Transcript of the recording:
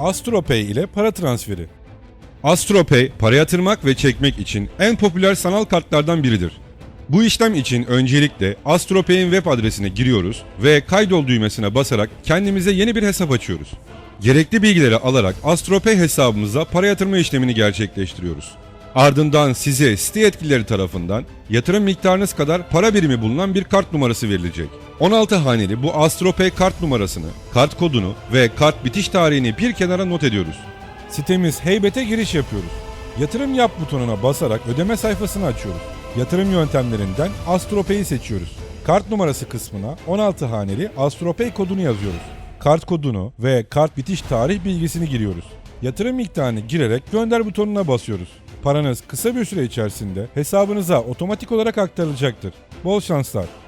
AstroPay ile para transferi. AstroPay para yatırmak ve çekmek için en popüler sanal kartlardan biridir. Bu işlem için öncelikle AstroPay'in web adresine giriyoruz ve kaydol düğmesine basarak kendimize yeni bir hesap açıyoruz. Gerekli bilgileri alarak AstroPay hesabımıza para yatırma işlemini gerçekleştiriyoruz. Ardından size site yetkilileri tarafından yatırım miktarınız kadar para birimi bulunan bir kart numarası verilecek. 16 haneli bu AstroPay kart numarasını, kart kodunu ve kart bitiş tarihini bir kenara not ediyoruz. Sitemiz Heybet'e giriş yapıyoruz. Yatırım yap butonuna basarak ödeme sayfasını açıyoruz. Yatırım yöntemlerinden AstroPay'i seçiyoruz. Kart numarası kısmına 16 haneli AstroPay kodunu yazıyoruz. Kart kodunu ve kart bitiş tarih bilgisini giriyoruz. Yatırım miktarını girerek gönder butonuna basıyoruz. Paranız kısa bir süre içerisinde hesabınıza otomatik olarak aktarılacaktır. Bol şanslar.